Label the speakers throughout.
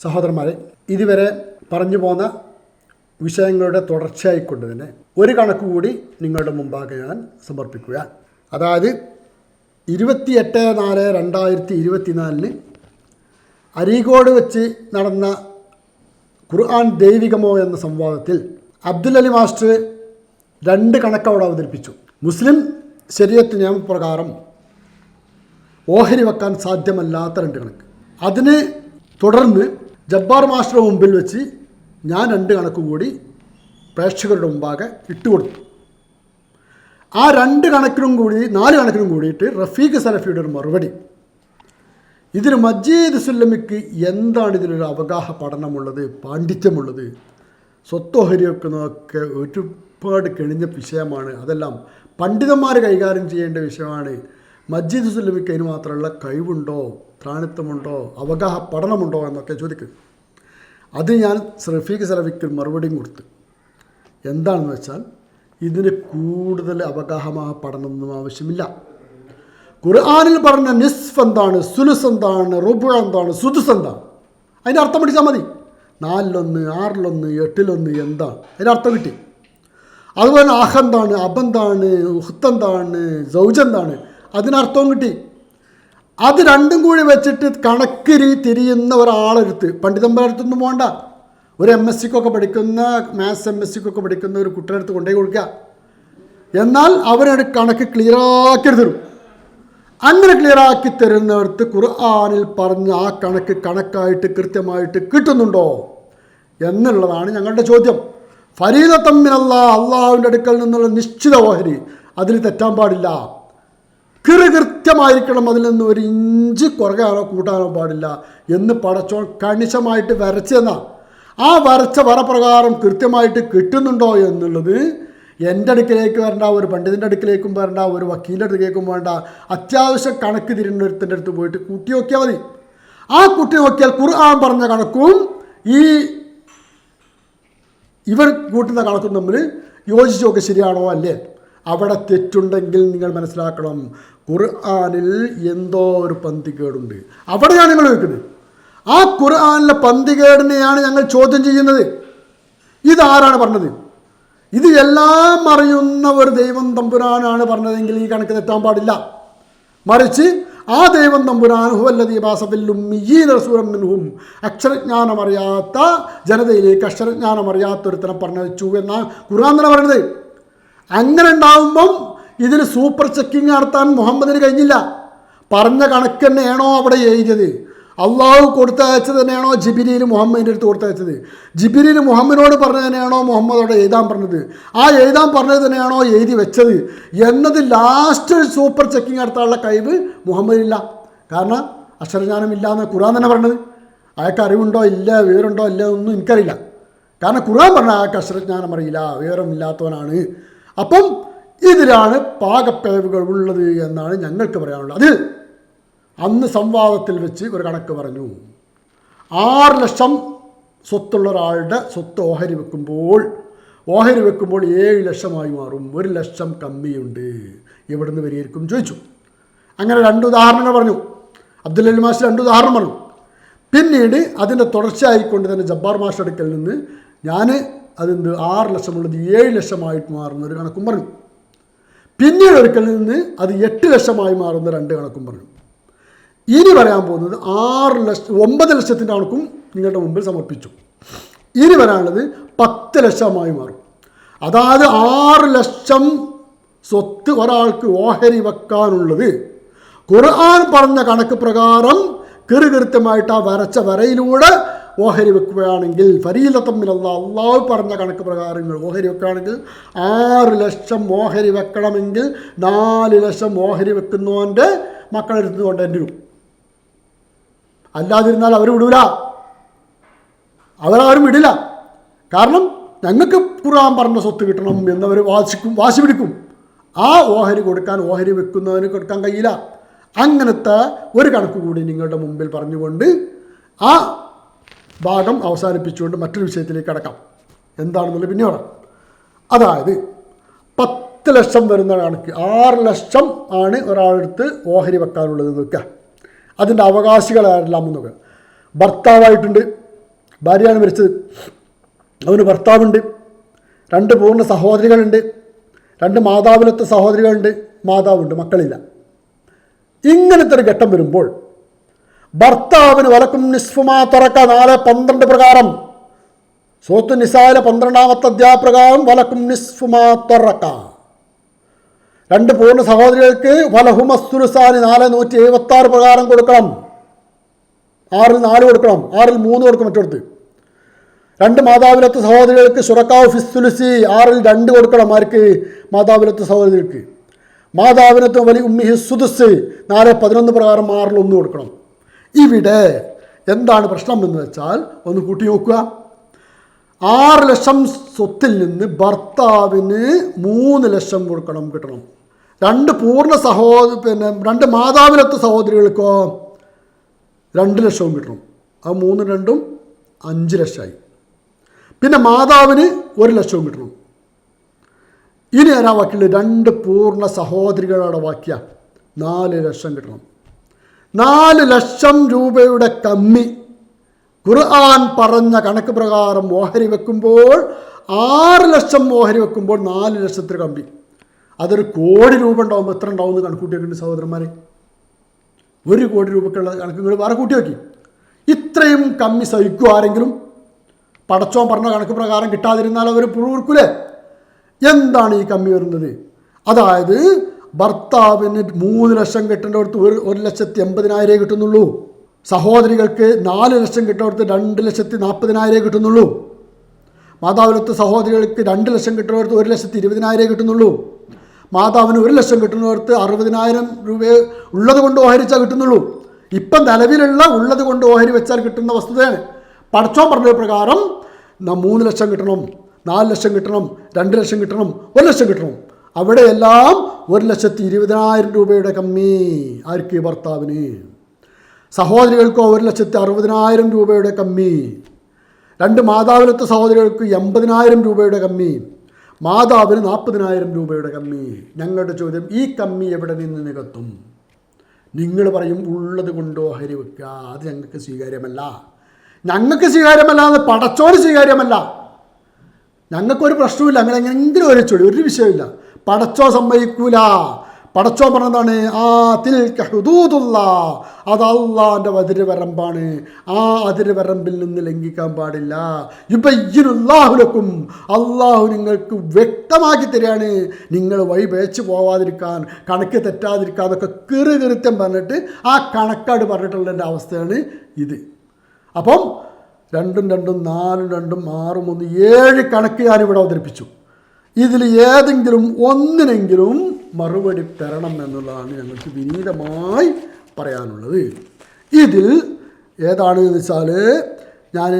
Speaker 1: സഹോദരന്മാരെ ഇതുവരെ പറഞ്ഞു പോന്ന വിഷയങ്ങളുടെ തുടർച്ചയായിക്കൊണ്ട് തന്നെ ഒരു കണക്ക് കൂടി നിങ്ങളുടെ മുമ്പാകെ ഞാൻ സമർപ്പിക്കുക അതായത് ഇരുപത്തിയെട്ട് നാല് രണ്ടായിരത്തി ഇരുപത്തിനാലിന് അരീകോട് വെച്ച് നടന്ന ഖുർആൻ ദൈവികമോ എന്ന സംവാദത്തിൽ അബ്ദുൽ അലി മാസ്റ്റർ രണ്ട് കണക്ക് അവിടെ അവതരിപ്പിച്ചു. മുസ്ലിം ശരീരത്ത് നിയമപ്രകാരം ഓഹരി വെക്കാൻ സാധ്യമല്ലാത്ത രണ്ട് കണക്ക്. അതിന് തുടർന്ന് ജബ്ബാർ മാസ്റ്ററുടെ മുമ്പിൽ വെച്ച് ഞാൻ രണ്ട് കണക്ക് കൂടി പ്രേക്ഷകരുടെ മുമ്പാകെ ഇട്ടുകൊടുത്തു ആ രണ്ട് കണക്കിനും കൂടി നാല് കണക്കിനും കൂടിയിട്ട് റഫീഖ് സലഫിയുടെ ഒരു മറുപടി. ഇതിന് മജീദ് സുല്ലമിക്ക് എന്താണ് ഇതിലൊരു അവഗാഹ പഠനമുള്ളത് പാണ്ഡിത്യമുള്ളത്? സ്വത്തോഹരിയൊക്കെ വെക്കുന്നതൊക്കെ ഒരുപാട് കെണിഞ്ഞ വിഷയമാണ്. അതെല്ലാം പണ്ഡിതന്മാർ കൈകാര്യം ചെയ്യേണ്ട വിഷയമാണ്. മജീദ് സുല്ലമിക്ക് അതിന് മാത്രമുള്ള കഴിവുണ്ടോ? ത്രാണിത്വമുണ്ടോ അവഗാഹ പഠനമുണ്ടോ എന്നൊക്കെ ചോദിക്കും. അത് ഞാൻ റഫീഖ് സലഫിക്ക് മറുപടിയും കൊടുത്തു. എന്താണെന്ന് വെച്ചാൽ ഇതിന് കൂടുതൽ അവഗാഹമായ പഠനമൊന്നും ആവശ്യമില്ല. ഖുർആാനിൽ പറഞ്ഞ നിസ്ഫ് എന്താണ്? സുലുസ് എന്താണ്? റുബു എന്താണ്? സുദുസ് എന്താണ്? അതിന്റെ അർത്ഥം പഠിച്ചാൽ മതി. നാലിലൊന്ന് ആറിലൊന്ന് എട്ടിലൊന്ന് എന്താണ്? അതിന്റെ അർത്ഥം കിട്ടി. അതുപോലെ അഹന്താണ് അബന്താണ് ഉഹത്തെന്താണ് സൗജെന്താണ് അതിനർത്ഥവും കിട്ടി. അത് രണ്ടും കൂടി വെച്ചിട്ട് കണക്കിരി തിരിയുന്ന ഒരാളെടുത്ത് പണ്ഡിതന്മാരടുത്തൊന്നും പോകണ്ട ഒരു എം എസ് സിക്കൊക്കെ പഠിക്കുന്ന മാത്സ് എം എസ് സിക്കൊക്കെ പഠിക്കുന്ന ഒരു കുട്ടിയെടുത്ത് കൊണ്ടുപോയി കൊടുക്കുക. എന്നാൽ അവരുടെ കണക്ക് ക്ലിയറാക്കി തരും. അങ്ങനെ ക്ലിയറാക്കി തരുന്നിടത്ത് ഖുർആാനിൽ പറഞ്ഞ ആ കണക്ക് കണക്കായിട്ട് കൃത്യമായിട്ട് കിട്ടുന്നുണ്ടോ എന്നുള്ളതാണ് ഞങ്ങളുടെ ചോദ്യം. ഫരീദ തമ്മിനല്ല അള്ളാഹുവിന്റെ അടുക്കൽ നിന്നുള്ള നിശ്ചിത ഓഹരി. അതിൽ തെറ്റാൻ പാടില്ല. കൃത്യമായിരിക്കണം അതിൽ നിന്ന് ഒരു ഇഞ്ച് കുറയാനോ കൂട്ടാനോ പാടില്ല. എന്ന് പടച്ചോൾ കണിശമായിട്ട് വരച്ചെന്ന ആ വരച്ച വരപ്രകാരം കൃത്യമായിട്ട് കിട്ടുന്നുണ്ടോ എന്നുള്ളത് എന്റെ അടുക്കിലേക്ക് വരണ്ട ഒരു പണ്ഡിതന്റെ അടുക്കിലേക്കും വരണ്ട ഒരു വക്കീലിന്റെ അടുക്കിലേക്കും വേണ്ട അത്യാവശ്യം കണക്ക് തിരുവനന്തപുരത്തിന്റെ അടുത്ത് പോയിട്ട് കൂട്ടി നോക്കിയാൽ മതി. ആ കുട്ടി നോക്കിയാൽ ഖുർആൻ പറഞ്ഞ കണക്കും ഈ ഇവർ കൂട്ടുന്ന കണക്കും തമ്മിൽ യോജിച്ചൊക്കെ ശരിയാണോ അല്ലേ? അവിടെ തെറ്റുണ്ടെങ്കിൽ നിങ്ങൾ മനസ്സിലാക്കണം. ഖുർആാനിൽ എന്തോ ഒരു പന്തികേടുണ്ട്. അവിടെയാണ് നിങ്ങൾ വയ്ക്കുന്നത് ആ ഖുർആാനിലെ പന്തികേടിനെയാണ് ഞങ്ങൾ ചോദ്യം ചെയ്യുന്നത്. ഇതാരാണ് പറഞ്ഞത്? ഇത് എല്ലാം അറിയുന്ന ഒരു ദൈവം തമ്പുരാനാണ് പറഞ്ഞതെങ്കിൽ ഈ കണക്ക് തെറ്റാൻ പാടില്ല. മറിച്ച് ആ ദൈവം തമ്പുരാൻ ഹുവല്ലദീബാസഫില്ലും അക്ഷരജ്ഞാനമറിയാത്ത ജനതയിലേക്ക് അക്ഷരജ്ഞാനമറിയാത്തൊരുത്തനെ പറഞ്ഞു എന്നാണ് ഖുർആൻ തന്നെ പറയുന്നത്. അങ്ങനെ ഉണ്ടാവുമ്പം ഇതിന് സൂപ്പർ ചെക്കിങ് നടത്താൻ മുഹമ്മദിന് കഴിഞ്ഞില്ല. പറഞ്ഞ കണക്ക് തന്നെയാണോ അവിടെ എഴുതിയത്? അള്ളാഹു കൊടുത്തയച്ചത് തന്നെയാണോ ജിബിരിയിൽ മുഹമ്മദിന്റെ അടുത്ത് കൊടുത്തയച്ചത്? ജിബിരിയിൽ മുഹമ്മദിനോട് പറഞ്ഞത് തന്നെയാണോ മുഹമ്മദോട് എഴുതാൻ പറഞ്ഞത്? ആ എഴുതാൻ പറഞ്ഞത് തന്നെയാണോ എഴുതി വെച്ചത്? എന്നത് ലാസ്റ്റ് സൂപ്പർ ചെക്കിങ് നടത്താനുള്ള കഴിവ് മുഹമ്മദില്ല കാരണം അക്ഷരജ്ഞാനം ഇല്ല എന്ന് ഖുറാൻ തന്നെ പറഞ്ഞത്. അയാൾക്ക് അറിവുണ്ടോ ഇല്ല വിവരമുണ്ടോ ഇല്ല ഒന്നും എനിക്കറിയില്ല. കാരണം ഖുറാൻ പറഞ്ഞ അയാൾക്ക് അക്ഷരജ്ഞാനം അറിയില്ല വിവരമില്ലാത്തവനാണ്. അപ്പം ഇതിലാണ് പാകപ്പേവുകൾ ഉള്ളത് എന്നാണ് ഞങ്ങൾക്ക് പറയാനുള്ളത്. അതിൽ അന്ന് സംവാദത്തിൽ വെച്ച് ഒരു കണക്ക് പറഞ്ഞു. ആറ് ലക്ഷം സ്വത്തുള്ള ഒരാളുടെ സ്വത്ത് ഓഹരി വെക്കുമ്പോൾ ഓഹരി വെക്കുമ്പോൾ ഏഴ് ലക്ഷമായി മാറും. ഒരു ലക്ഷം കമ്മിയുണ്ട്. എവിടുന്ന് വരികയായിരിക്കും ചോദിച്ചു. അങ്ങനെ രണ്ട് ഉദാഹരണങ്ങൾ പറഞ്ഞു. അബ്ദുൽ അലി മാഷ് രണ്ട് ഉദാഹരണം പറഞ്ഞു. പിന്നീട് അതിന്റെ തുടർച്ചയായിക്കൊണ്ട് തന്നെ ജബ്ബാർ മാഷ് അടുക്കൽ നിന്ന് ഞാൻ അതെന്ത് ആറ് ലക്ഷമുള്ളത് ഏഴ് ലക്ഷമായിട്ട് മാറുന്ന ഒരു കണക്കും പറഞ്ഞു. പിന്നീട് ഒരിക്കൽ നിന്ന് അത് എട്ട് ലക്ഷമായി മാറുന്ന രണ്ട് കണക്കും പറഞ്ഞു. ഇനി പറയാൻ പോകുന്നത് ആറ് ലക്ഷം ഒമ്പത് ലക്ഷത്തിന്റെ കണക്കും നിങ്ങളുടെ മുമ്പിൽ സമർപ്പിച്ചു. ഇനി വരാനുള്ളത് പത്ത് ലക്ഷമായി മാറും. അതായത് ആറ് ലക്ഷം സ്വത്ത് ഒരാൾക്ക് ഓഹരി വെക്കാനുള്ളത്. ഖുർആൻ പറഞ്ഞ കണക്ക് പ്രകാരം കൃത്യമായിട്ട് ആ വരച്ച വരയിലൂടെ ഓഹരി വെക്കുകയാണെങ്കിൽ ഫരീല തമ്മിലുള്ള അള്ളാഹു പറഞ്ഞ കണക്ക് പ്രകാരം ഓഹരി വെക്കുകയാണെങ്കിൽ ആറ് ലക്ഷം ഓഹരി വെക്കണമെങ്കിൽ നാല് ലക്ഷം ഓഹരി വെക്കുന്നവന്റെ മക്കളെടുത്ത് കൊണ്ടു അല്ലാതിരുന്നാൽ അവർ വിടൂല. അവരാരും വിടില്ല. കാരണം ഞങ്ങൾക്ക് ഖുർആൻ പറഞ്ഞ സ്വത്ത് കിട്ടണം എന്നവർ വാശിക്കും വാശി പിടിക്കും. ആ ഓഹരി കൊടുക്കാൻ ഓഹരി വെക്കുന്നവന് കൊടുക്കാൻ കഴിയില്ല. അങ്ങനത്തെ ഒരു കണക്ക് കൂടി നിങ്ങളുടെ മുമ്പിൽ പറഞ്ഞുകൊണ്ട് ആ ഭാഗം അവസാനിപ്പിച്ചുകൊണ്ട് മറ്റൊരു വിഷയത്തിലേക്ക് കടക്കാം. എന്താണെന്നുള്ളത് പിന്നെ പറയാം അതായത് പത്ത് ലക്ഷം വരുന്ന കണക്ക് ആറ് ലക്ഷം ആണ് ഒരാളെടുത്ത് ഓഹരി വെക്കാനുള്ളത് നോക്കുക അതിന്റെ അവകാശികൾ ആരെല്ലാം നോക്കുക ഭർത്താവായിട്ടുണ്ട് ഭാര്യയാണ് മരിച്ചത്. അവന് ഭർത്താവുണ്ട്. രണ്ട് പൂർണ സഹോദരികളുണ്ട്. രണ്ട് മാതാവിലത്തെ സഹോദരികളുണ്ട്. മാതാവുണ്ട് മക്കളില്ല. ഇങ്ങനത്തെ ഒരു ഘട്ടം വരുമ്പോൾ ഭർത്താവിന് വലക്കും നിസ്ഫുമാ തറക്ക. നാല് പന്ത്രണ്ട് പ്രകാരം. സോത്ത് നിസായിലെ പന്ത്രണ്ടാമത്തെ അധ്യായപ്രകാരം വലക്കും നിസ്ഫുമാ തറക്ക. രണ്ട് പൂർണ സഹോദരികൾക്ക് വലഹുമസ്തുലുസാനി നാല് നൂറ്റി എഴുപത്തി ആറ് പ്രകാരം കൊടുക്കണം. ആറിൽ നാല് കൊടുക്കണം. ആറിൽ മൂന്ന് കൊടുക്കും മറ്റൊടുത്ത് രണ്ട് മാതാവിലത്തെ സഹോദരികൾക്ക് സുറക്കാവ് ഫിസ്തുലുസി ആറിൽ രണ്ട് കൊടുക്കണം ആർക്ക്? മാതാവിലത്തെ സഹോദരികൾക്ക്. മാതാവിനത്ത് വലിയ ഉമ്മിഹി സുദുസ് നാല് പതിനൊന്ന് പ്രകാരം ആറിൽ ഒന്ന് കൊടുക്കണം. ഇവിടെ എന്താണ് പ്രശ്നം എന്ന് വെച്ചാൽ ഒന്ന് കൂട്ടി നോക്കുക. ആറ് ലക്ഷം സ്വത്തിൽ നിന്ന് ഭർത്താവിന് മൂന്ന് ലക്ഷം കൊടുക്കണം കിട്ടണം. രണ്ട് പൂർണ സഹോദര പിന്നെ രണ്ട് മാതാവിനൊത്ത സഹോദരികൾക്കോ രണ്ട് ലക്ഷവും കിട്ടണം. ആ മൂന്ന് രണ്ടും അഞ്ച് ലക്ഷമായി. പിന്നെ മാതാവിന് ഒരു ലക്ഷവും കിട്ടണം. ഇനി ആരാ വാക്കിയുള്ളത്? രണ്ട് പൂർണ സഹോദരികളുടെ വാക്യ നാല് ലക്ഷം കിട്ടണം. നാല് ലക്ഷം രൂപയുടെ കമ്മി. ഖുർആൻ പറഞ്ഞ കണക്ക് പ്രകാരം ഓഹരി വെക്കുമ്പോൾ ആറ് ലക്ഷം ഓഹരി വെക്കുമ്പോൾ നാല് ലക്ഷത്തിന് കമ്പി അതൊരു കോടി രൂപ ഉണ്ടാകുമ്പോൾ എത്ര ഉണ്ടാവും എന്ന് കണക്കൂട്ടിയൊക്കെ സഹോദരന്മാരെ. ഒരു കോടി രൂപക്കുള്ള കണക്കുകൾ വേറെ കൂട്ടി നോക്കി. ഇത്രയും കമ്മി സഹിക്കും ആരെങ്കിലും. പടച്ചോൻ പറഞ്ഞ കണക്ക് പ്രകാരം കിട്ടാതിരുന്നാൽ അവർ പുഴുവർക്കൂലേ എന്താണ് ഈ കമ്മി വരുന്നത്? അതായത് ഭർത്താവിന് മൂന്ന് ലക്ഷം കിട്ടേണ്ടടുത്ത് ഒരു ഒരു ലക്ഷത്തി എൺപതിനായിരേ കിട്ടുന്നുള്ളൂ. സഹോദരികൾക്ക് നാല് ലക്ഷം കിട്ടുന്നിടത്ത് രണ്ട് ലക്ഷത്തി നാൽപ്പതിനായിരേ കിട്ടുന്നുള്ളൂ. മാതാവിനൊത്ത് സഹോദരികൾക്ക് രണ്ട് ലക്ഷം കിട്ടുന്നിടത്ത് ഒരു ലക്ഷത്തി ഇരുപതിനായിരേ കിട്ടുന്നുള്ളൂ. മാതാവിന് ഒരു ലക്ഷം കിട്ടുന്നിടത്ത് അറുപതിനായിരം രൂപ ഉള്ളത് കൊണ്ട് ഓഹരിച്ചാൽ കിട്ടുന്നുള്ളൂ. ഇപ്പം നിലവിലുള്ള ഉള്ളത് കൊണ്ട് ഓഹരി വെച്ചാൽ കിട്ടുന്ന വസ്തുതയാണ്. പഠിച്ചോ പറഞ്ഞ പ്രകാരം മൂന്ന് ലക്ഷം കിട്ടണം നാല് ലക്ഷം കിട്ടണം രണ്ട് ലക്ഷം കിട്ടണം ഒരു ലക്ഷം കിട്ടണം. അവിടെയെല്ലാം ഒരു ലക്ഷത്തി ഇരുപതിനായിരം രൂപയുടെ കമ്മി. ആർക്ക് ഭർത്താവിന്? സഹോദരികൾക്കോ ഒരു ലക്ഷത്തി അറുപതിനായിരം രൂപയുടെ കമ്മി. രണ്ട് മാതാവിലത്തെ സഹോദരികൾക്ക് എൺപതിനായിരം രൂപയുടെ കമ്മി. മാതാവിന് നാൽപ്പതിനായിരം രൂപയുടെ കമ്മി. ഞങ്ങളുടെ ചോദ്യം ഈ കമ്മി എവിടെ നിന്ന് നികത്തും? നിങ്ങൾ പറയും ഉള്ളത് കൊണ്ടോ ഹരി വെക്കുക. അത് ഞങ്ങൾക്ക് സ്വീകാര്യമല്ല. ഞങ്ങൾക്ക് സ്വീകാര്യമല്ല എന്ന് പടച്ചോന് സ്വീകാര്യമല്ല. ഞങ്ങൾക്കൊരു പ്രശ്നമില്ല അങ്ങനെ എങ്ങനെങ്കിലും ഒരു ചൊടി ഒരു വിഷയമില്ല പടച്ചോ സമ്മതിക്കൂല. പടച്ചോ പറഞ്ഞതാണ് ആ തിൽ ഹുദൂദുള്ള അത് അള്ളാന്റെ അതിരുവരമ്പാണ്. ആ അതിരുവരമ്പിൽ നിന്ന് ലംഘിക്കാൻ പാടില്ല. യുബയ്യനുല്ലാഹുലക്കും. അള്ളാഹു നിങ്ങൾക്ക് വ്യക്തമാക്കി തരികയാണ്. നിങ്ങൾ വഴി പേച്ച് പോവാതിരിക്കാൻ കണക്ക് തെറ്റാതിരിക്കാൻ എന്നൊക്കെ കീറി കൃത്യം പറഞ്ഞിട്ട് ആ കണക്കാട് പറഞ്ഞിട്ടുള്ളതിന്റെ അവസ്ഥയാണ് ഇത്. അപ്പം രണ്ടും രണ്ടും നാലും രണ്ടും ആറും ഒന്ന് ഏഴ് കണക്ക് ഞാനിവിടെ അവതരിപ്പിച്ചു. ഇതിൽ ഏതെങ്കിലും ഒന്നിനെങ്കിലും മറുപടി തരണം എന്നുള്ളതാണ് ഞങ്ങൾക്ക് വിനീതമായി പറയാനുള്ളത്. ഇതിൽ ഏതാണ് എന്ന് വെച്ചാൽ ഞാൻ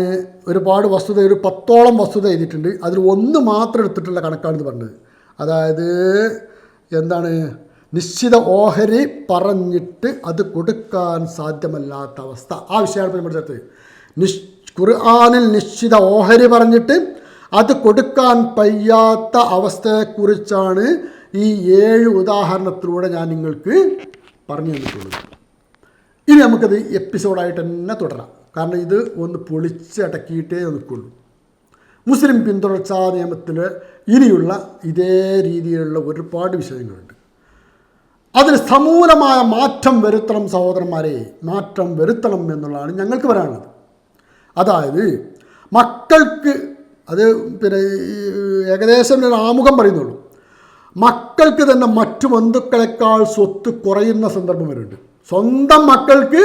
Speaker 1: ഒരുപാട് വസ്തുത ഒരു പത്തോളം വസ്തുത എഴുതിയിട്ടുണ്ട്. അതിൽ ഒന്ന് മാത്രം എടുത്തിട്ടുള്ള കണക്കാണെന്ന് പറഞ്ഞത്. അതായത് എന്താണ്? നിശ്ചിത ഓഹരി പറഞ്ഞിട്ട് അത് കൊടുക്കാൻ സാധ്യമല്ലാത്ത അവസ്ഥ. ആ വിഷയമാണ് നമ്മൾ ചേർത്തത് നിശ് ഖുർആാനിൽ നിശ്ചിത ഓഹരി പറഞ്ഞിട്ട് അത് കൊടുക്കാൻ പയ്യാത്ത അവസ്ഥയെക്കുറിച്ചാണ് ഈ ഏഴ് ഉദാഹരണത്തിലൂടെ ഞാൻ നിങ്ങൾക്ക് പറഞ്ഞു തന്നിട്ടുള്ളത്. ഇനി നമുക്കത് എപ്പിസോഡായിട്ട് തന്നെ തുടരാം. കാരണം ഇത് ഒന്ന് പൊളിച്ചടക്കിയിട്ടേ നിൽക്കുള്ളൂ. മുസ്ലിം പിന്തുടർച്ചാ നിയമത്തിൽ ഇനിയുള്ള ഇതേ രീതിയിലുള്ള ഒരുപാട് വിഷയങ്ങളുണ്ട്. അതിന് സമൂലമായ മാറ്റം വരുത്തണം സഹോദരന്മാരെ മാറ്റം വരുത്തണം എന്നുള്ളതാണ് ഞങ്ങൾക്ക് പറയാനുള്ളത്. അതായത് മക്കൾക്ക് അത് പിന്നെ ഏകദേശം ഒരു ആമുഖം പറയുന്നുള്ളൂ. മക്കൾക്ക് തന്നെ മറ്റു ബന്ധുക്കളെക്കാൾ സ്വത്ത് കുറയുന്ന സന്ദർഭം വരുന്നുണ്ട്. സ്വന്തം മക്കൾക്ക്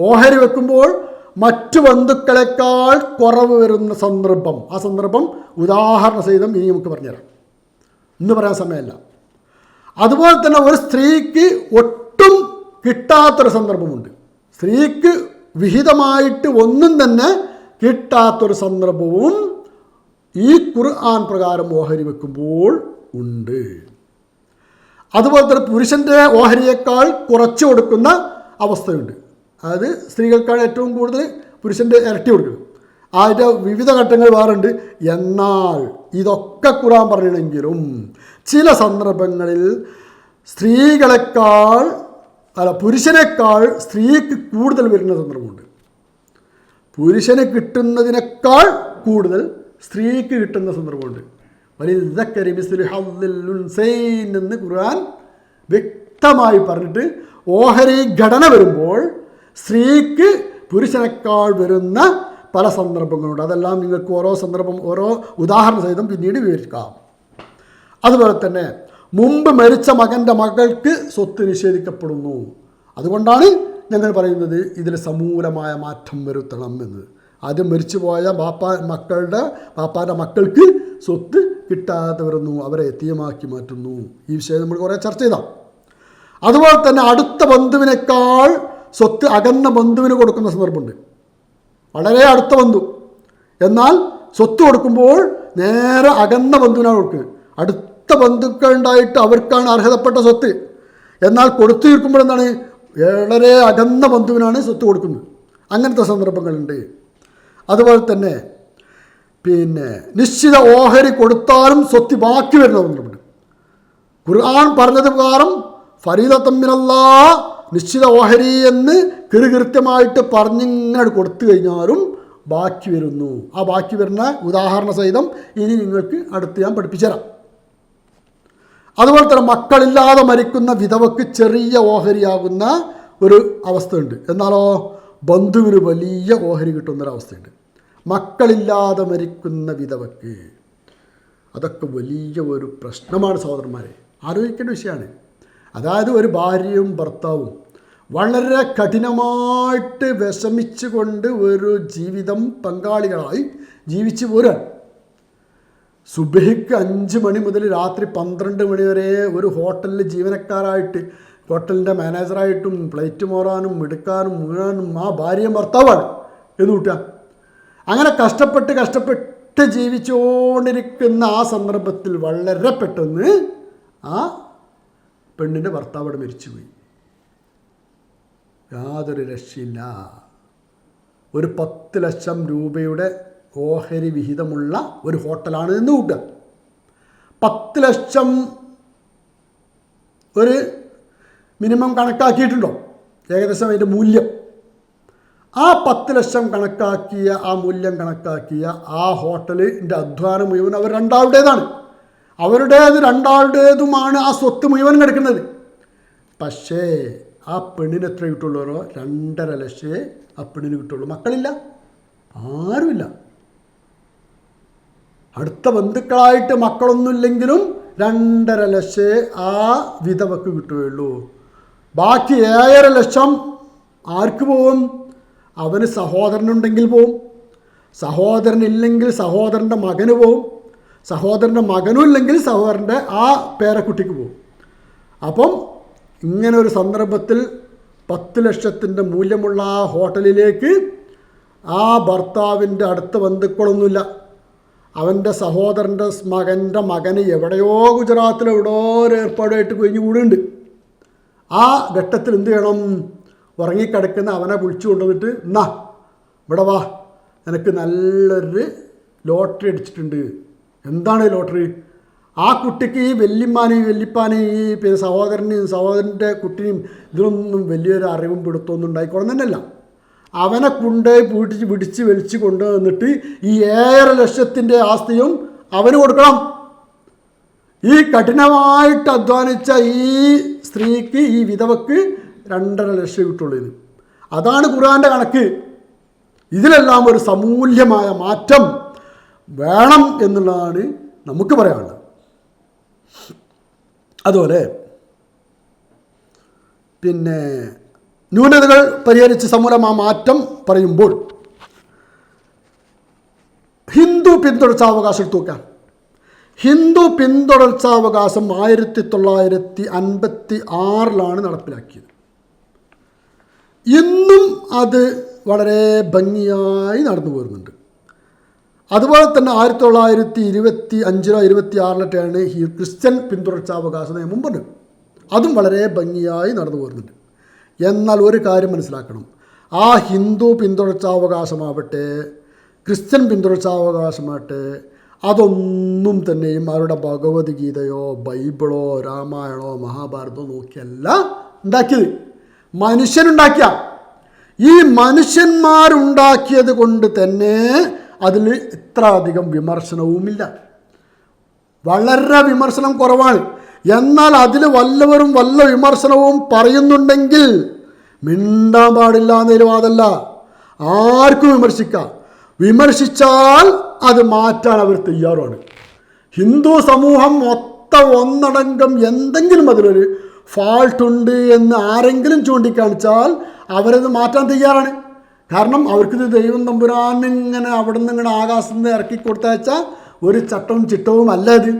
Speaker 1: ഓഹരി വെക്കുമ്പോൾ മറ്റു ബന്ധുക്കളെക്കാൾ കുറവ് വരുന്ന സന്ദർഭം. ആ സന്ദർഭം ഉദാഹരണ സഹിതം ഇനി നമുക്ക് പറഞ്ഞുതരാം. ഇന്ന് പറയാൻ സമയമല്ല. അതുപോലെ തന്നെ ഒരു സ്ത്രീക്ക് ഒട്ടും കിട്ടാത്തൊരു സന്ദർഭമുണ്ട്. സ്ത്രീക്ക് വിഹിതമായിട്ട് ഒന്നും തന്നെ കിട്ടാത്തൊരു സന്ദർഭവും ഈ ഖുർആൻ പ്രകാരം ഓഹരി വെക്കുമ്പോൾ ഉണ്ട്. അതുപോലെ തന്നെ പുരുഷന്റെ ഓഹരിയേക്കാൾ കുറച്ച് കൊടുക്കുന്ന അവസ്ഥയുണ്ട്. അതായത് സ്ത്രീകൾക്കാണ് ഏറ്റവും കൂടുതൽ പുരുഷന്റെ ഇരട്ടി കൊടുക്കുന്നത്. അതിന്റെ വിവിധ ഘട്ടങ്ങൾ വേറുണ്ട് എന്നാൽ ഇതൊക്കെ ഖുറാൻ പറയണമെങ്കിലും ചില സന്ദർഭങ്ങളിൽ സ്ത്രീകളെക്കാൾ അല്ല പുരുഷനേക്കാൾ സ്ത്രീക്ക് കൂടുതൽ വരുന്ന സന്ദർഭമുണ്ട്. പുരുഷന് കിട്ടുന്നതിനേക്കാൾ കൂടുതൽ സ്ത്രീക്ക് കിട്ടുന്ന സന്ദർഭമുണ്ട്. എന്ന് ഖുർആൻ വ്യക്തമായി പറഞ്ഞിട്ട് ഓഹരി ഘടന വരുമ്പോൾ സ്ത്രീക്ക് പുരുഷനേക്കാൾ വരുന്ന പല സന്ദർഭങ്ങളുണ്ട്. അതെല്ലാം നിങ്ങൾക്ക് ഓരോ സന്ദർഭം ഓരോ ഉദാഹരണ സഹിതം പിന്നീട് വിവരിക്കാം. അതുപോലെ തന്നെ മുമ്പ് മരിച്ച മകന്റെ മകൾക്ക് സ്വത്ത് നിഷേധിക്കപ്പെടുന്നു. അതുകൊണ്ടാണ് ഞങ്ങൾ പറയുന്നത് ഇതിൽ സമൂലമായ മാറ്റം വരുത്തണം എന്ന്. ആദ്യം മരിച്ചു മരിച്ചുപോയ ബാപ്പ മക്കളുടെ ബാപ്പാന്റെ മക്കൾക്ക് സ്വത്ത് കിട്ടാതെ വരുന്നു അവരെ എത്തിയമാക്കി മാറ്റുന്നു. ഈ വിഷയം നമ്മൾ കുറേ ചർച്ച ചെയ്താം. അതുപോലെ തന്നെ അടുത്ത ബന്ധുവിനേക്കാൾ സ്വത്ത് അകന്ന ബന്ധുവിന് കൊടുക്കുന്ന സന്ദർഭമുണ്ട്. വളരെ അടുത്ത ബന്ധു. എന്നാൽ സ്വത്ത് കൊടുക്കുമ്പോൾ നേരെ അകന്ന ബന്ധുവിനാണ് കൊടുക്കുക അടുത്ത ബന്ധുക്കൾ ഉണ്ടായിട്ട് അവർക്കാണ് അർഹതപ്പെട്ട സ്വത്ത്. എന്നാൽ കൊടുത്തു തീർക്കുമ്പോൾ എന്താണ്? വളരെ അകന്ന ബന്ധുവിനാണ് സ്വത്ത് കൊടുക്കുന്നത്. അങ്ങനത്തെ സന്ദർഭങ്ങളുണ്ട്. അതുപോലെ തന്നെ പിന്നെ നിശ്ചിത ഓഹരി കൊടുത്താലും സ്വത്ത് ബാക്കി വരുന്നവരുണ്ട് ഖുർആൻ പറഞ്ഞത് പ്രകാരം ഫരീദ തമ്മിലല്ല നിശ്ചിത ഓഹരി എന്ന് കൃത്യമായിട്ട് പറഞ്ഞിങ്ങനെ കൊടുത്തു കഴിഞ്ഞാലും ബാക്കി വരുന്നു. ആ ബാക്കി വരുന്ന ഉദാഹരണ സഹിതം ഇനി നിങ്ങൾക്ക് അടുത്ത് ഞാൻ പഠിപ്പിച്ചുതരാം. അതുപോലെ തന്നെ മക്കളില്ലാതെ മരിക്കുന്ന വിധവക്ക് ചെറിയ ഓഹരിയാകുന്ന ഒരു അവസ്ഥയുണ്ട്. എന്നാലോ? ബന്ധുവിന് വലിയ ഓഹരി കിട്ടുന്നൊരവസ്ഥയുണ്ട്. മക്കളില്ലാതെ മരിക്കുന്ന വിധവക്ക് അതൊക്കെ വലിയ ഒരു പ്രശ്നമാണ് സഹോദരന്മാരെ. ആലോചിക്കേണ്ട വിഷയമാണ്. അതായത് ഒരു ഭാര്യയും ഭർത്താവും വളരെ കഠിനമായിട്ട് വിഷമിച്ചുകൊണ്ട് ഒരു ജീവിതം പങ്കാളികളായി ജീവിച്ചു പോരാൻ സുബഹിക്ക് അഞ്ച് മണി മുതൽ രാത്രി പന്ത്രണ്ട് മണി വരെ ഒരു ഹോട്ടലിൽ ജീവനക്കാരായിട്ട് ഹോട്ടലിന്റെ മാനേജറായിട്ടും പ്ലേറ്റ് മോറാനും എടുക്കാനും മുഴുവാനും ആ ഭാര്യയും ഭർത്താവാണ്. എന്ന് കൂട്ടുക അങ്ങനെ കഷ്ടപ്പെട്ട് കഷ്ടപ്പെട്ട് ജീവിച്ചുകൊണ്ടിരിക്കുന്ന ആ സന്ദർഭത്തിൽ വളരെ പെട്ടെന്ന് ആ പെണ്ണിന്റെ ഭർത്താവ് അവിടെ മരിച്ചുപോയി. യാതൊരു രക്ഷയില്ല. ഒരു പത്ത് ലക്ഷം രൂപയുടെ ഓഹരി വിഹിതമുള്ള ഒരു ഹോട്ടലാണ് എന്ന് കൂട്ടുക പത്ത് ലക്ഷം ഒരു മിനിമം കണക്കാക്കിയിട്ടുണ്ടോ? ഏകദേശം അതിന്റെ മൂല്യം. ആ പത്ത് ലക്ഷം കണക്കാക്കിയ ആ മൂല്യം കണക്കാക്കിയ ആ ഹോട്ടലിന്റെ അധ്വാനം മുഴുവൻ അവർ രണ്ടാളുടേതാണ്. അവരുടേത് രണ്ടാളുടേതുമാണ് ആ സ്വത്ത് മുഴുവൻ കിടക്കുന്നത്. പക്ഷേ ആ പെണ്ണിന് എത്ര കിട്ടുള്ളവരോ രണ്ടര ലക്ഷേ ആ പെണ്ണിന് കിട്ടുള്ളൂ. മക്കളില്ല? ആരുമില്ല. അടുത്ത ബന്ധുക്കളായിട്ട് മക്കളൊന്നുമില്ലെങ്കിലും രണ്ടര ലക്ഷേ ആ വിധവക്ക് കിട്ടുകയുള്ളൂ. ബാക്കി ഏഴര ലക്ഷം ആർക്ക് പോവും? അവന് സഹോദരനുണ്ടെങ്കിൽ പോവും. സഹോദരനില്ലെങ്കിൽ സഹോദരന്റെ മകന് പോവും. സഹോദരന്റെ മകനും ഇല്ലെങ്കിൽ സഹോദരന്റെ ആ പേരക്കുട്ടിക്ക് പോവും. അപ്പം ഇങ്ങനെ ഒരു സന്ദർഭത്തിൽ പത്ത് ലക്ഷത്തിന്റെ മൂല്യമുള്ള ആ ഹോട്ടലിലേക്ക് ആ ഭർത്താവിന്റെ അടുത്ത ബന്ധുക്കളൊന്നുമില്ല. അവന്റെ സഹോദരന്റെ മകന്റെ മകന് എവിടെയോ ഗുജറാത്തിൽ ഒരു ഏർപ്പാടായിട്ട് കഴിഞ്ഞു കൂടുന്നുണ്ട് ആ ഘട്ടത്തിൽ എന്ത് ചെയ്യണം? ഉറങ്ങിക്കിടക്കുന്ന അവനെ വിളിച്ചു കൊണ്ടുവന്നിട്ട് എന്നാ ഇവിടെ വാ. നിനക്ക് നല്ലൊരു ലോട്ടറി അടിച്ചിട്ടുണ്ട്. എന്താണ് ലോട്ടറി? ആ കുട്ടിക്ക് ഈ വെല്ലിമ്മാനെയും വെല്ലിപ്പാനെയും ഈ പിന്നെ സഹോദരനെയും സഹോദരന്റെ കുട്ടിനെയും ഇതിനൊന്നും വലിയൊരു അറിവും പിടുത്തമൊന്നും ഉണ്ടായിക്കോളം തന്നെയല്ല. അവനെ കൊണ്ടുപോയി പിടിച്ച് പിടിച്ച് വലിച്ചു കൊണ്ടുവന്നിട്ട് ഈ ഏഴര ലക്ഷത്തിന്റെ ആസ്തിയും അവന് കൊടുക്കണം. ഈ കഠിനമായിട്ട് അധ്വാനിച്ച ഈ സ്ത്രീക്ക് ഈ വിധവക്ക് രണ്ടര ലക്ഷം കിട്ടുള്ളൂ അതാണ് ഖുർആന്റെ കണക്ക്. ഇതിലെല്ലാം ഒരു സമൂല്യമായ മാറ്റം വേണം എന്നുള്ളതാണ് നമുക്ക് പറയാനുള്ളത്. അതുപോലെ പിന്നെ ന്യൂനതകൾ പരിഹരിച്ച് സമൂലം ആ മാറ്റം പറയുമ്പോൾ ഹിന്ദു പിന്തുടർച്ചാവകാശം എടുത്തു നോക്കാം. ഹിന്ദു പിന്തുടർച്ചാവകാശം ആയിരത്തി തൊള്ളായിരത്തി അൻപത്തി ആറിലാണ് നടപ്പിലാക്കിയത്. ഇന്നും അത് വളരെ ഭംഗിയായി നടന്നു പോരുന്നുണ്ട്. അതുപോലെ തന്നെ ആയിരത്തി തൊള്ളായിരത്തി ഇരുപത്തി അഞ്ചിലോ ഇരുപത്തി ആറിലൊക്കെയാണ് ഈ ക്രിസ്ത്യൻ പിന്തുടർച്ചാവകാശ നിയമം പറഞ്ഞത് അതും വളരെ ഭംഗിയായി നടന്നു പോരുന്നുണ്ട്. എന്നാൽ ഒരു കാര്യം മനസ്സിലാക്കണം. ആ ഹിന്ദു പിന്തുടർച്ചാവകാശമാവട്ടെ ക്രിസ്ത്യൻ പിന്തുടർച്ചാവകാശമാവട്ടെ അതൊന്നും തന്നെയും അവരുടെ ഭഗവത്ഗീതയോ ബൈബിളോ രാമായണോ മഹാഭാരതമോ നോക്കിയല്ല ഉണ്ടാക്കിയത്. മനുഷ്യനുണ്ടാക്കിയ. ഈ മനുഷ്യന്മാരുണ്ടാക്കിയത് കൊണ്ട് തന്നെ അതിൽ ഇത്ര അധികം വിമർശനവുമില്ല. വളരെ വിമർശനം കുറവാണ്. എന്നാൽ അതിൽ വല്ലവരും വല്ല വിമർശനവും പറയുന്നുണ്ടെങ്കിൽ മിണ്ടാൻ പാടില്ല എന്നതിലും അതല്ല. ആർക്കും വിമർശിക്കാം. വിമർശിച്ചാൽ അത് മാറ്റാൻ അവർ തയ്യാറാണ് ഹിന്ദു സമൂഹം മൊത്തം ഒന്നടങ്കം എന്തെങ്കിലും അതിലൊരു ഫാൾട്ട് ഉണ്ട് എന്ന് ആരെങ്കിലും ചൂണ്ടിക്കാണിച്ചാൽ അവരത് മാറ്റാൻ തയ്യാറാണ്. കാരണം അവർക്കിത് ദൈവം തമ്പുരാൻ ഇങ്ങനെ അവിടെ നിന്ന് ഇങ്ങനെ ആകാശത്ത് നിന്ന് ഇറക്കി കൊടുത്തയച്ച ഒരു ചട്ടവും ചിട്ടവും അല്ല ഇത്.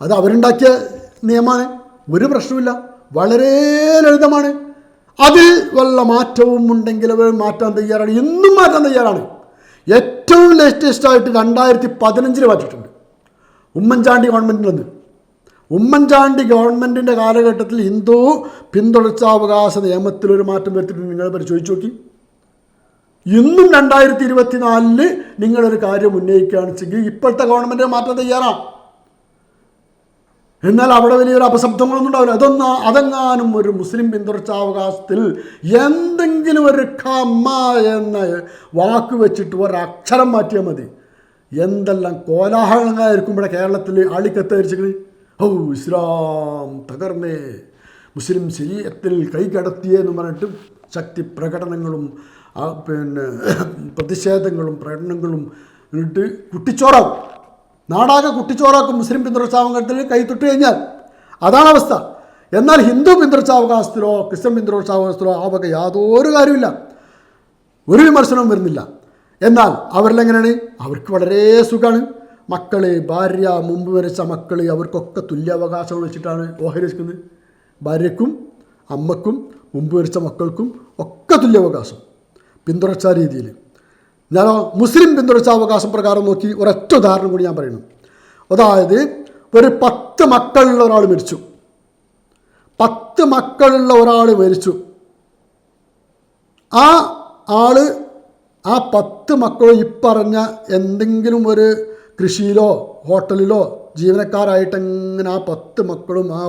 Speaker 1: അത് അവരുണ്ടാക്കിയ നിയമമാണ്. ഒരു പ്രശ്നമില്ല വളരെ ലളിതമാണ്. അതിൽ വല്ല മാറ്റവും ഉണ്ടെങ്കിൽ അവർ മാറ്റാൻ തയ്യാറാണ്. ഇന്നും മാറ്റാൻ തയ്യാറാണ്. ഏറ്റവും ലേറ്റസ്റ്റ് ആയിട്ട് രണ്ടായിരത്തി പതിനഞ്ചിൽ മാറ്റിയിട്ടുണ്ട് ഉമ്മൻചാണ്ടി ഗവൺമെന്റിൽ നിന്ന്. ഉമ്മൻചാണ്ടി ഗവൺമെന്റിന്റെ കാലഘട്ടത്തിൽ ഹിന്ദു പിന്തുടർച്ചാവകാശ നിയമത്തിൽ ഒരു മാറ്റം വരുത്തിയിട്ട് നിങ്ങൾ പരിശോധിച്ച് നോക്കി. ഇന്നും രണ്ടായിരത്തി ഇരുപത്തിനാലിൽ നിങ്ങളൊരു കാര്യം ഉന്നയിക്കുകയാണെച്ചെങ്കിൽ ഇപ്പോഴത്തെ ഗവൺമെന്റ് മാറ്റം തയ്യാറാണ്. എന്നാൽ അവിടെ വലിയൊരു അപശബ്ദങ്ങളൊന്നും ഉണ്ടാവില്ല. അതൊന്ന് അതെങ്ങാനും ഒരു മുസ്ലിം പിന്തുടർച്ചാവകാശത്തിൽ എന്തെങ്കിലും ഒരു ഖമ്മ എന്ന വാക്ക് വെച്ചിട്ട് ഒരക്ഷരം മാറ്റിയാൽ മതി. എന്തെല്ലാം കോലാഹലങ്ങളായിരിക്കും ഇവിടെ കേരളത്തിൽ ആളിക്കത്തരിച്ചിട്ട് ഓ ഇസ്ലാം തകർന്നേ. മുസ്ലിം ശരീരത്തിൽ കൈകടത്തിയെന്ന് പറഞ്ഞിട്ട് ശക്തി പ്രകടനങ്ങളും പിന്നെ പ്രതിഷേധങ്ങളും പ്രകടനങ്ങളും എന്നിട്ട് കുട്ടിച്ചോറാവും. നാടാകെ കുട്ടിച്ചോറാക്കും മുസ്ലിം പിന്തുടർച്ചാവകാശത്തിൽ കൈ തൊട്ട് കഴിഞ്ഞാൽ അതാണ് അവസ്ഥ. എന്നാൽ ഹിന്ദു പിന്തുടർച്ചാവകാശത്തിലോ ക്രിസ്ത്യൻ പിന്തുടർച്ചാവകാശത്തിലോ ആ വക യാതൊരു കാര്യമില്ല ഒരു വിമർശനവും വരുന്നില്ല. എന്നാൽ അവരിലെങ്ങനെയാണ്? അവർക്ക് വളരെ സുഖമാണ് മക്കൾ ഭാര്യ മുമ്പ് വരച്ച മക്കൾ അവർക്കൊക്കെ തുല്യാവകാശം വെച്ചിട്ടാണ് ഓഹരിക്കുന്നത് ഭാര്യയ്ക്കും അമ്മക്കും മുമ്പ് വരച്ച മക്കൾക്കും ഒക്കെ തുല്യാവകാശം. പിന്തുടർച്ചാ രീതിയിൽ ഞാനോ മുസ്ലിം പിന്തുടർച്ചാവകാശം പ്രകാരം നോക്കി ഒരൊറ്റ ഉദാഹരണം കൂടി ഞാൻ പറയുന്നു. അതായത് ഒരു പത്ത് മക്കളുള്ള ഒരാൾ മരിച്ചു. പത്ത് മക്കളുള്ള ഒരാൾ മരിച്ചു. ആ ആൾ ആ പത്ത് മക്കളും ഇപ്പറഞ്ഞ എന്തെങ്കിലും ഒരു കൃഷിയിലോ ഹോട്ടലിലോ ജീവനക്കാരായിട്ട് എങ്ങനെ ആ പത്ത് മക്കളും ആ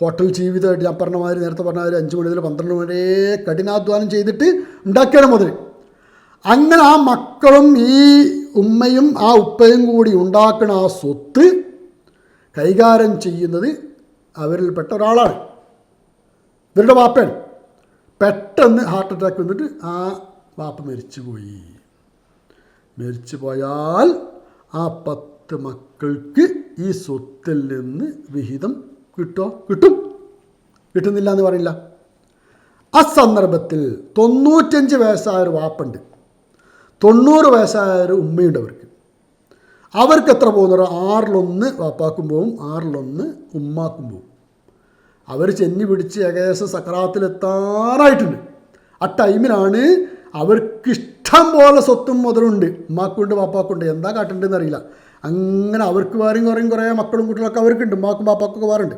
Speaker 1: ഹോട്ടൽ ജീവിതമായിട്ട് ഞാൻ പറഞ്ഞ മാതിരി നേരത്തെ പറഞ്ഞ മാതിരി അഞ്ച് മണി മുതൽ പന്ത്രണ്ട് മണി വരെ കഠിനാധ്വാനം ചെയ്തിട്ട് ഉണ്ടാക്കിയാണ് മുതൽ അങ്ങനെ ആ മക്കളും ഈ ഉമ്മയും ആ ഉപ്പയും കൂടി ഉണ്ടാക്കുന്ന ആ സ്വത്ത് കൈകാര്യം ചെയ്യുന്നത് അവരിൽപ്പെട്ട ഒരാളാണ്. ഇവരുടെ വാപ്പയാണ് പെട്ടെന്ന് ഹാർട്ട് അറ്റാക്ക് വന്നിട്ട് ആ വാപ്പ മരിച്ചു പോയി മരിച്ചു പോയാൽ ആ പത്ത് മക്കൾക്ക് ഈ സ്വത്തിൽ നിന്ന് വിഹിതം കിട്ടോ? കിട്ടും. കിട്ടുന്നില്ല എന്ന് പറയില്ല. ആ സന്ദർഭത്തിൽ തൊണ്ണൂറ്റഞ്ച് വയസ്സായ ഒരു വാപ്പുണ്ട്. തൊണ്ണൂറ് വയസ്സായ ഒരു ഉമ്മയുണ്ട് അവർക്ക് അവർക്ക് എത്ര പോകുന്നവർ ആറിലൊന്ന് വാപ്പാക്കും പോവും ആറിലൊന്ന് ഉമ്മാക്കും പോവും. അവർ ചെന്നി പിടിച്ച് ഏകദേശം സക്രാത്തിലെത്താറായിട്ടുണ്ട്. ആ ടൈമിലാണ് അവർക്കിഷ്ടം പോലെ സ്വത്തും മുതലുണ്ട് ഉമ്മാക്കുണ്ട് പാപ്പാക്കുണ്ട് എന്താ കാട്ടുണ്ടെന്ന് അറിയില്ല. അങ്ങനെ അവർക്ക് വേറെയും കുറേയും കുറേ മക്കളും കുട്ടികളൊക്കെ അവർക്കുണ്ട് ഉമ്മാക്കും പാപ്പാക്കൊക്കെ വേറുണ്ട്.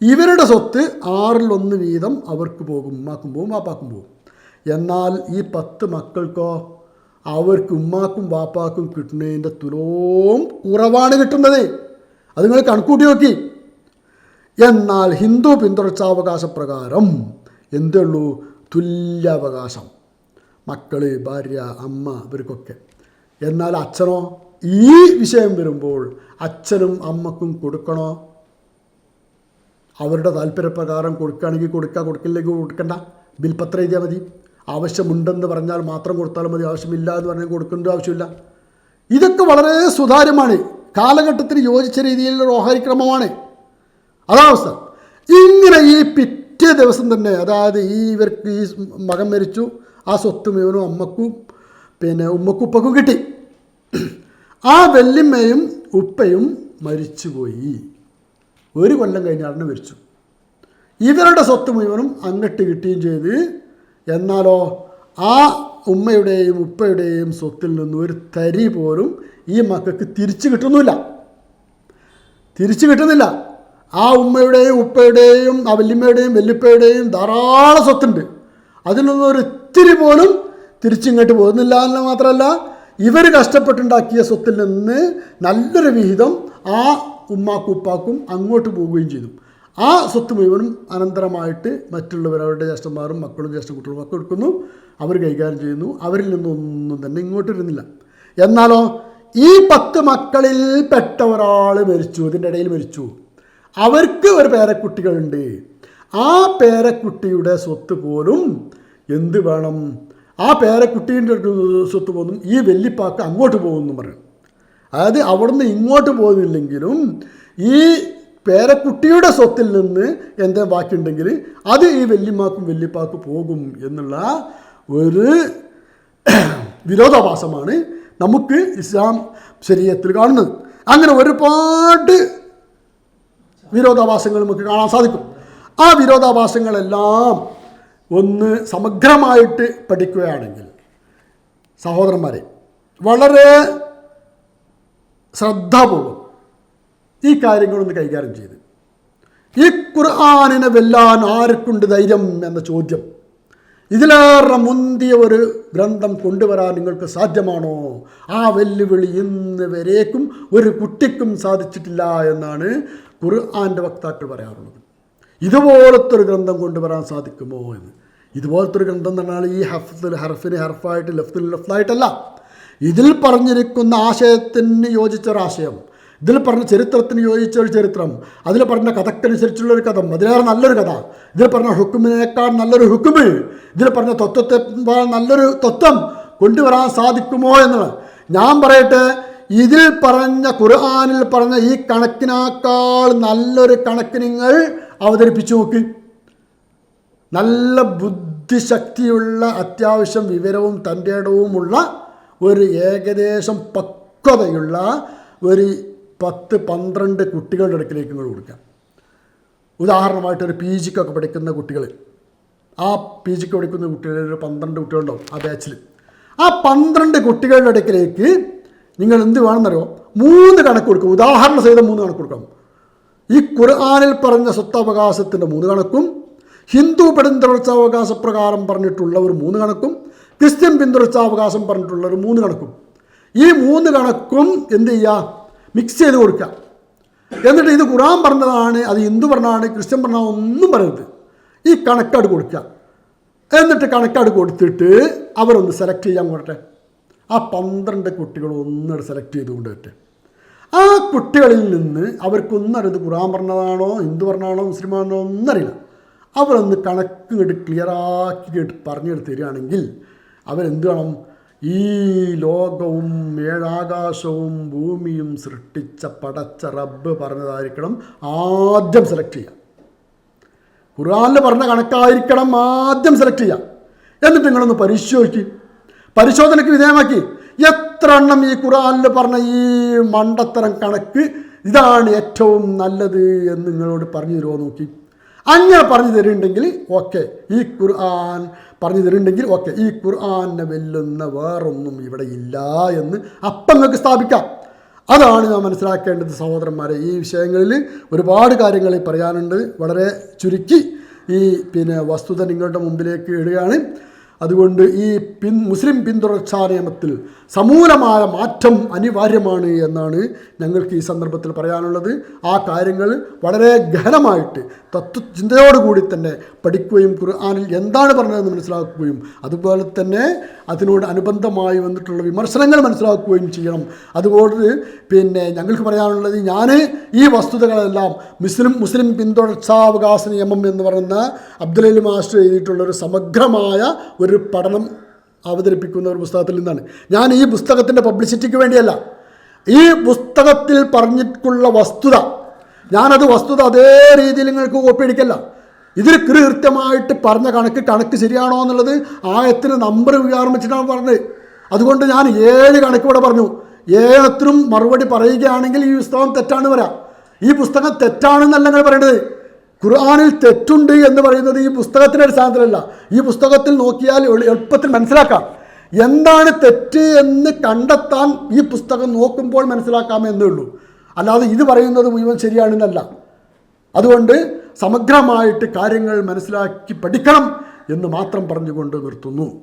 Speaker 1: ഇവരുടെ സ്വത്ത് ആറിലൊന്ന് വീതം അവർക്ക് പോകും ഉമ്മാക്കും പോവും പാപ്പാക്കും പോവും. എന്നാൽ ഈ പത്ത് മക്കൾക്കോ അവർക്ക് ഉമ്മാക്കും വാപ്പാക്കും കിട്ടുന്നതിന്റെ തുലോം കുറവാണ് കിട്ടുന്നത്. അത് നിങ്ങൾ കണക്കൂട്ടി നോക്കി. എന്നാൽ ഹിന്ദു പിന്തുടർച്ചാവകാശ പ്രകാരം എന്തേ ഉള്ളൂ? തുല്യാവകാശം. മക്കൾ ഭാര്യ അമ്മ ഇവർക്കൊക്കെ. എന്നാൽ അച്ഛനോ? ഈ വിഷയം വരുമ്പോൾ അച്ഛനും അമ്മക്കും കൊടുക്കണോ? അവരുടെ താല്പര്യപ്രകാരം കൊടുക്കുകയാണെങ്കിൽ കൊടുക്കുക കൊടുക്കില്ലെങ്കിൽ കൊടുക്കണ്ട. ബിൽപത്ര എഴുതിയാൽ മതി. ആവശ്യമുണ്ടെന്ന് പറഞ്ഞാൽ മാത്രം കൊടുത്താൽ മതി. ആവശ്യമില്ല എന്ന് പറഞ്ഞാൽ കൊടുക്കേണ്ട ആവശ്യമില്ല. ഇതൊക്കെ വളരെ സുതാര്യമാണ്. കാലഘട്ടത്തിന് യോജിച്ച രീതിയിലുള്ള ഓഹരി ക്രമമാണ്. അതാണ് അവസ്ഥ. ഇങ്ങനെ ഈ പിറ്റേ ദിവസം തന്നെ അതായത് ഈ ഇവർക്ക് ഈ മകൻ മരിച്ചു ആ സ്വത്ത് മുഴുവനും അമ്മക്കും പിന്നെ ഉമ്മക്കും ഉപ്പക്കും കിട്ടി. ആ വെല്ലിമ്മയും ഉപ്പയും മരിച്ചുപോയി. ഒരു കൊല്ലം കഴിഞ്ഞാണ് മരിച്ചു. ഇവരുടെ സ്വത്ത് മുഴുവനും അങ്ങട്ട് കിട്ടുകയും ചെയ്ത് എന്നാലോ ആ ഉമ്മയുടെയും ഉപ്പയുടെയും സ്വത്തിൽ നിന്ന് ഒരു തരി പോലും ഈ മക്കൾക്ക് തിരിച്ചു കിട്ടുന്നില്ല. തിരിച്ചു കിട്ടുന്നില്ല. ആ ഉമ്മയുടെയും ഉപ്പയുടെയും ആ വല്യമ്മയുടെയും വല്യപ്പയുടെയും ധാരാളം സ്വത്തുണ്ട്. അതിലൊന്നും ഒരു ഇത്തിരി പോലും തിരിച്ചിങ്ങോട്ട് പോകുന്നില്ല എന്ന് മാത്രമല്ല ഇവർ കഷ്ടപ്പെട്ടുണ്ടാക്കിയ സ്വത്തിൽ നിന്ന് നല്ലൊരു വിഹിതം ആ ഉമ്മാക്കും ഉപ്പാക്കും അങ്ങോട്ട് പോവുകയും ചെയ്തു. ആ സ്വത്ത് മുഴുവനും അനന്തരമായിട്ട് മറ്റുള്ളവരവരുടെ ജ്യേഷ്ഠന്മാരും മക്കളും ജ്യേഷ്ഠ കുട്ടികളും ഒക്കെ എടുക്കുന്നു അവർ കൈകാര്യം ചെയ്യുന്നു. അവരിൽ നിന്നൊന്നും തന്നെ ഇങ്ങോട്ട് വരുന്നില്ല. എന്നാലോ ഈ പത്ത് മക്കളിൽ പെട്ട ഒരാൾ മരിച്ചു. ഇതിന്റെ ഇടയിൽ മരിച്ചു. അവർക്ക് ഒരു പേരക്കുട്ടികളുണ്ട്. ആ പേരക്കുട്ടിയുടെ സ്വത്ത് പോലും എന്ത് വേണം? ആ പേരക്കുട്ടീന്റെ സ്വത്ത് പോലും ഈ വെല്ലിപ്പാക്ക് അങ്ങോട്ട് പോകുമെന്ന് പറയും. അതായത് അവിടുന്ന് ഇങ്ങോട്ട് പോകുന്നില്ലെങ്കിലും ഈ പേരക്കുട്ടിയുടെ സ്വത്തിൽ നിന്ന് എന്തേ ബാക്കിയുണ്ടെങ്കിൽ അത് ഈ വെല്ലിമാക്കും വെല്ലിപ്പാക്കും പോകും എന്നുള്ള ഒരു വിരോധാഭാസമാണ് നമുക്ക് ഇസ്ലാം ശരീരത്തിൽ കാണുന്നത്. അങ്ങനെ ഒരുപാട് വിരോധാഭാസങ്ങൾ നമുക്ക് കാണാൻ സാധിക്കും. ആ വിരോധാഭാസങ്ങളെല്ലാം ഒന്ന് സമഗ്രമായിട്ട് പഠിക്കുകയാണെങ്കിൽ സഹോദരന്മാരെ വളരെ ശ്രദ്ധാപൂർവം ഈ കാര്യങ്ങളൊന്ന് കൈകാര്യം ചെയ്ത്. ഈ ഖുർആാനിനെ വെല്ലാൻ ആർക്കുണ്ട് ധൈര്യം എന്ന ചോദ്യം. ഇതിലേറെ മുന്തിയ ഒരു ഗ്രന്ഥം കൊണ്ടുവരാൻ നിങ്ങൾക്ക് സാധ്യമാണോ? ആ വെല്ലുവിളി ഇന്ന് വരേക്കും ഒരു കുട്ടിക്കും സാധിച്ചിട്ടില്ല എന്നാണ് ഖുർആാന്റെ വക്താക്കൾ പറയാറുള്ളത്. ഇതുപോലത്തെ ഒരു ഗ്രന്ഥം കൊണ്ടുവരാൻ സാധിക്കുമോ എന്ന്. ഇതുപോലത്തെ ഒരു ഗ്രന്ഥം എന്ന് ഈ ഹഫ്സിൽ ഹർഫിന് ഹർഫായിട്ട് ലെഫ്റ്റിന് ലെഫ്റ്റായിട്ടല്ല ഇതിൽ പറഞ്ഞിരിക്കുന്ന ആശയത്തിന് യോജിച്ചൊരാശയം ഇതിൽ പറഞ്ഞ ചരിത്രത്തിന് യോജിച്ച ഒരു ചരിത്രം. അതിൽ പറഞ്ഞ കഥക്കനുസരിച്ചുള്ള ഒരു കഥ അതിലേറെ നല്ലൊരു കഥ. ഇതിൽ പറഞ്ഞ ഹുക്കുമിനേക്കാൾ നല്ലൊരു ഹുക്കുമിൽ ഇതിൽ പറഞ്ഞ തത്വത്തെ നല്ലൊരു തത്വം കൊണ്ടുവരാൻ സാധിക്കുമോ എന്നുള്ളത് ഞാൻ പറയട്ടെ ഇതിൽ പറഞ്ഞ ഖുർആാനിൽ പറഞ്ഞ ഈ കണക്കിനേക്കാൾ നല്ലൊരു കണക്ക് നിങ്ങൾ അവതരിപ്പിച്ചു നോക്ക്. നല്ല ബുദ്ധിശക്തിയുള്ള അത്യാവശ്യം വിവരവും തന്റെ ഇടവുമുള്ള ഒരു ഏകദേശം പക്വതയുള്ള ഒരു പത്ത് പന്ത്രണ്ട് കുട്ടികളുടെ അടുക്കിലേക്ക് നിങ്ങൾ കൊടുക്കാം. ഉദാഹരണമായിട്ട് ഒരു പി ജിക്കൊക്കെ പഠിക്കുന്ന കുട്ടികൾ ആ പി ജിക്ക് പഠിക്കുന്ന കുട്ടികളിൽ ഒരു പന്ത്രണ്ട് കുട്ടികളുണ്ടാവും ആ ബാച്ചിൽ ആ പന്ത്രണ്ട് കുട്ടികളുടെ അടുക്കിലേക്ക് നിങ്ങൾ എന്ത് വേണമെന്നറിയോ? മൂന്ന് കണക്ക് കൊടുക്കും. ഉദാഹരണ സഹിതം മൂന്ന് കണക്ക് കൊടുക്കാം. ഈ ഖുർആാനിൽ പറഞ്ഞ സ്വത്തവകാശത്തിന്റെ മൂന്ന് കണക്കും ഹിന്ദു പിന്തുടർച്ചാവകാശ പ്രകാരം പറഞ്ഞിട്ടുള്ള ഒരു മൂന്ന് കണക്കും ക്രിസ്ത്യൻ പിന്തുടർച്ചാവകാശം പറഞ്ഞിട്ടുള്ള ഒരു മൂന്ന് കണക്കും. ഈ മൂന്ന് കണക്കും എന്ത് ചെയ്യുക? മിക്സ് ചെയ്ത് കൊടുക്കുക. എന്നിട്ട് ഇത് ഖുറാൻ പറഞ്ഞതാണ് അത് ഹിന്ദു പറഞ്ഞതാണ് ക്രിസ്ത്യൻ പറഞ്ഞതാണ് ഒന്നും പറയരുത്. ഈ കണക്കാട് കൊടുക്കുക. എന്നിട്ട് കണക്കാട് കൊടുത്തിട്ട് അവരൊന്ന് സെലക്ട് ചെയ്യാൻ പോട്ടെ ആ പന്ത്രണ്ട് കുട്ടികൾ ഒന്നിട്ട് സെലക്ട് ചെയ്ത് കൊണ്ടുവരട്ടെ. ആ കുട്ടികളിൽ നിന്ന് അവർക്കൊന്നും അറിയത് ഖുറാൻ പറഞ്ഞതാണോ ഹിന്ദു പറഞ്ഞാണോ മുസ്ലിം ഒന്നറിയില്ല അവരൊന്ന് കണക്ക് ഇങ്ങോട്ട് ക്ലിയറാക്കി പറഞ്ഞു തരികയാണെങ്കിൽ അവരെന്ത് വേണം? ഈ ലോകവും ഏഴാകാശവും ഭൂമിയും സൃഷ്ടിച്ച പടച്ച റബ്ബ് പറഞ്ഞതായിരിക്കണം ആദ്യം സെലക്ട് ചെയ്യുക ഖുറാനിൽ പറഞ്ഞ കണക്കായിരിക്കണം ആദ്യം സെലക്ട് ചെയ്യുക എന്നിട്ട് നിങ്ങളൊന്ന് പരിശോധിക്കും. പരിശോധനയ്ക്ക് വിധേയമാക്കി. എത്ര എണ്ണം ഈ ഖുറാനിൽ പറഞ്ഞ ഈ മണ്ടത്തരം കണക്ക് ഇതാണ് ഏറ്റവും നല്ലത് എന്ന് നിങ്ങളോട് പറഞ്ഞു തരുമോ നോക്കി. അങ്ങനെ പറഞ്ഞു തരുന്നുണ്ടെങ്കിൽ ഓക്കെ ഈ ഖുർആൻ പറഞ്ഞു തരുന്നുണ്ടെങ്കിൽ ഓക്കെ ഈ ഖുർആനെ വെല്ലുന്ന വേറൊന്നും ഇവിടെ ഇല്ല എന്ന് അപ്പം നിങ്ങൾക്ക് സ്ഥാപിക്കാം. അതാണ് ഞാൻ മനസ്സിലാക്കേണ്ടത് സഹോദരന്മാരെ. ഈ വിഷയങ്ങളിൽ ഒരുപാട് കാര്യങ്ങൾ പറയാനുണ്ട്. വളരെ ചുരുക്കി ഈ പിന്നെ വസ്തുത നിങ്ങളുടെ മുമ്പിലേക്ക് ഇടുകയാണ്. അതുകൊണ്ട് ഈ പിൻ മുസ്ലിം പിന്തുടർച്ചാ നിയമത്തിൽ സമൂലമായ മാറ്റം അനിവാര്യമാണ് എന്നാണ് ഞങ്ങൾക്ക് ഈ സന്ദർഭത്തിൽ പറയാനുള്ളത്. ആ കാര്യങ്ങൾ വളരെ ഗഹനമായിട്ട് തത്വചിന്തയോടുകൂടി തന്നെ പഠിക്കുകയും ഖുർആാനിൽ എന്താണ് പറഞ്ഞതെന്ന് മനസ്സിലാക്കുകയും അതുപോലെ തന്നെ അതിനോട് അനുബന്ധമായി വന്നിട്ടുള്ള വിമർശനങ്ങൾ മനസ്സിലാക്കുകയും ചെയ്യണം. അതുപോലെ പിന്നെ ഞങ്ങൾക്ക് പറയാനുള്ളത് ഞാൻ ഈ വസ്തുതകളെല്ലാം മുസ്ലിം മുസ്ലിം പിന്തുടർച്ചാവകാശ നിയമം എന്ന് പറയുന്ന അബ്ദുലലി മാസ്റ്റർ എഴുതിയിട്ടുള്ള ഒരു സമഗ്രമായ ഒരു പഠനം അവതരിപ്പിക്കുന്ന ഒരു പുസ്തകത്തിൽ നിന്നാണ്. ഞാൻ ഈ പുസ്തകത്തിന്റെ പബ്ലിസിറ്റിക്ക് വേണ്ടിയല്ല ഈ പുസ്തകത്തിൽ പറഞ്ഞിട്ടുള്ള വസ്തുത ഞാനത് വസ്തുത അതേ രീതിയിൽ നിങ്ങൾക്ക് കോപ്പി അടിക്കല്ല. ഇതിൽ കൃത്യമായിട്ട് പറഞ്ഞ കണക്ക് കണക്ക് ശരിയാണോ എന്നുള്ളത് ആയത്തിന് നമ്പർ വിചാരം പറഞ്ഞത്. അതുകൊണ്ട് ഞാൻ ഏഴ് കണക്ക് ഇവിടെ പറഞ്ഞു. ഏഴത്തിനും മറുപടി പറയുകയാണെങ്കിൽ ഈ പുസ്തകം തെറ്റാണ് വരാം ഈ പുസ്തകം തെറ്റാണെന്നല്ല നിങ്ങൾ പറയേണ്ടത്. ഖുർആാനിൽ തെറ്റുണ്ട് എന്ന് പറയുന്നത് ഈ പുസ്തകത്തിന്റെ അടിസ്ഥാനത്തിലല്ല ഈ പുസ്തകത്തിൽ നോക്കിയാൽ എളു- എളുപ്പത്തിൽ മനസ്സിലാക്കാം. എന്താണ് തെറ്റ് എന്ന് കണ്ടെത്താൻ ഈ പുസ്തകം നോക്കുമ്പോൾ മനസ്സിലാക്കാമെന്നേ ഉള്ളൂ. അല്ലാതെ ഇത് പറയുന്നത് മുഴുവൻ ശരിയാണെന്നല്ല അതുകൊണ്ട് സമഗ്രമായിട്ട് കാര്യങ്ങൾ മനസ്സിലാക്കി പഠിക്കണം എന്ന് മാത്രം പറഞ്ഞുകൊണ്ട് നിർത്തുന്നു.